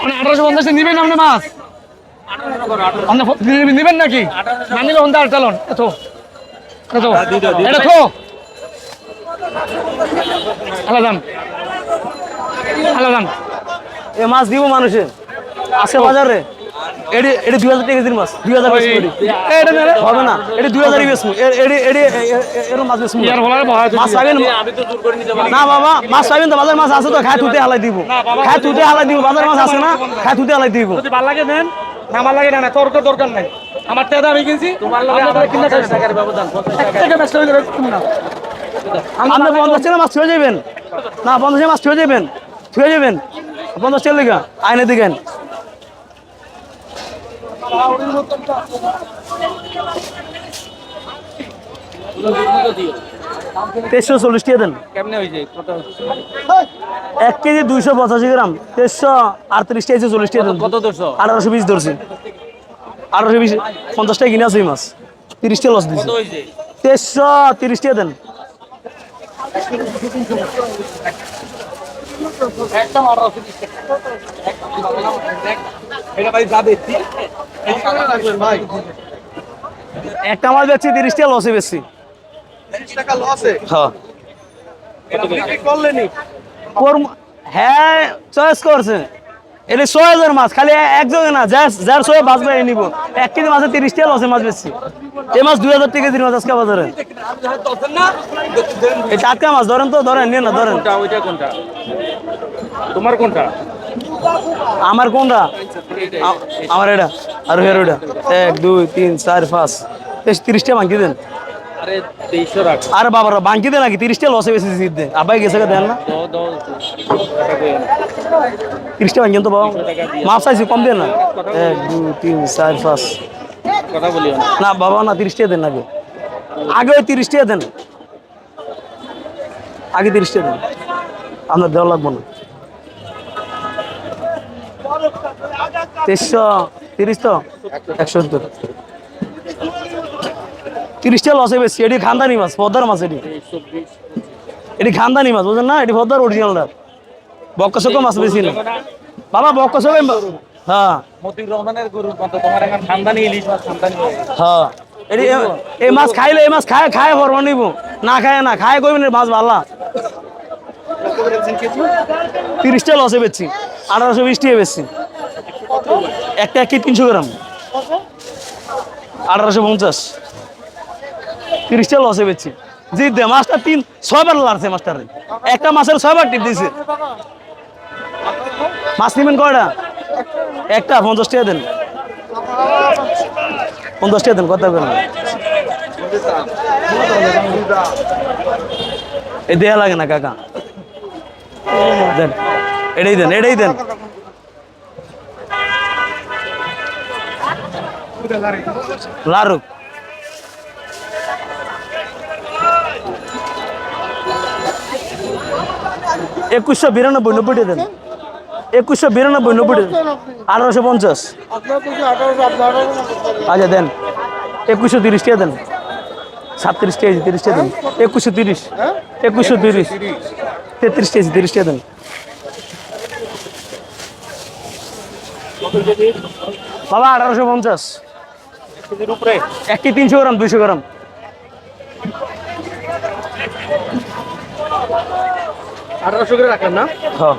মানে আঠারোশো পঞ্চাশে নিবেন আপনি মাছ? আপনি নিবেন- নাকি? না নিলে হন্তা আর চালন এত। এত এটা থো। আলাদা দাম এ মাছ দিব মানুষের আছে বাজারে। এডি এডি দুই হাজার টাকা কেজির মাছ করি। এটা হবে না। এডি দুই হাজারই এডি এডি এরকম মাছ বেশি ইয়ার বলার বহায় মাছ পাবেন না বাবা মাছ পাবেন তো বাজার মাছ আছে তো খায় তুতে হালাই দিব। খায় তুতে হালাই দিব বাজার মাছ আছে না খায় তুতে হালাই দিব। যদি ভালো লাগে নেন না আমার লাগে না তোর তো দরকার নাই। আমার টাকা আমি কিনছি তোমার লাগে আমার কিনা টাকার ব্যবধান টাকা ব্যস্ত হয়ে তুমি না আপনি পঞ্চাশ টাকা মাছ ছুঁয়ে যাবেন। না পঞ্চাশ মাছ ছুঁয়ে যাবেন। ছুঁয়ে যাবেন। পঞ্চাশ টাকা আইনে দিকেন তেইশশো চল্লিশ টাকা দেন। এক কেজি দুইশো পঁচাশি গ্রাম। তেইশশো আটত্রিশ টাকা চল্লিশ টাকা দেন। কত ধরছো? আঠারোশো বিশ ধরছি। আঠারোশো বিশ পঞ্চাশ টাকা কিনে আছে এই মাছ তিরিশ টাকা লস দিচ্ছে তেইশশো তিরিশ টাকা দেন। একদম আঠারো এটা ভাই যাবে একটা মাছ বেচছি তিরিশ টাকা লসে বেশি টাকা লসে হ্যাঁ করলেনি? হ্যাঁ চয়েস করছে। এটা ছয় হাজার মাছ খালি একজনে না যার ছয় মাছ বাই নিব। এক কেজি মাছে তিরিশ টাকা লসে মাছ বেচছি এই মাছ দুই হাজার টাকা দিন মাছ আজকে বাজারে। এই টাটকা মাছ ধরেন তো ধরেন নিয়ে না ধরেন। তোমার কোনটা? আমার কোনটা? আমার এটা আর হের ওটা এক দুই তিন চার পাঁচ। বেশ তিরিশটা বাঙ্কি দেন। আরে আরে বাঙ্কি দেন নাকি? তিরিশটা লসে বেশি দেন আব্বাই গেছে দেন না। দো দো তিরিশটা বাঙ্কি তো বাবা। মাছ চাইছি কম দেন না। এক দুই তিন চার পাঁচ। না। বাবা না তিরিশ টাকা দেন আগে। আগে ওই তিরিশ টাকা দেন। আগে তিরিশ টাকা দেন। আপনার দেওয়া লাগবো না। তেইশশো তিরিশ তো একশো সত্তর। তিরিশ টাকা লসে বেশি এটি খান্দানি মাছ পদ্মার মাছ এটি। এটি খান্দানি মাছ বুঝলেন না? এটি পদ্মার অরিজিনালটা বক্কা চক্কা মাছ বেশি না। বাবা বক্কা চক্কা হ্যাঁ। রহমানের কত তোমার এখন খানদানি ইলিশ মাছ খানদানি হয়। এটি এই মাছ খাইলে এই মাছ খায় খায় ভরবা নিব। না খায় না খায় কইবেন মাছ ভাল্লা তিরিশটা লসে বেচছি। আঠারোশো বিশ টাকা বেচছি। একটা এক তিনশো গ্রাম? আঠারোশো পঞ্চাশ। তিরিশটা লসে বেচছি। জি দে মাছটা তিন, ছয়বার লাগছে মাছটারে। একটা মাছের ছয়বার টিপ দিয়েছে মাছ নিবেন কয়টা? একটা, পঞ্চাশ টাকা দেন। পঞ্চাশ টাকা দেন কথা এ দেয়া লাগে না, কাকা। দেন, এটাই দেন এটাই দেন। লারুক একুশশো বিরানব্বই নব্বই টাকা দেন। একুশশো বিরানব্বই নব্বই টাকা আঠারোশো পঞ্চাশ। আচ্ছা দেন। একুশশো তিরিশ টাকা দেন। সাতত্রিশ তিরিশ টাকা দেন। একুশশো তিরিশ। একুশশো তিরিশ। তেত্রিশ তিরিশ টাকা দেন। বাবা, আঠারোশো পঞ্চাশ। একটি তিনশো গ্রাম, দুইশো গ্রাম। আঠারোশো করে রাখেন না? হ্যাঁ।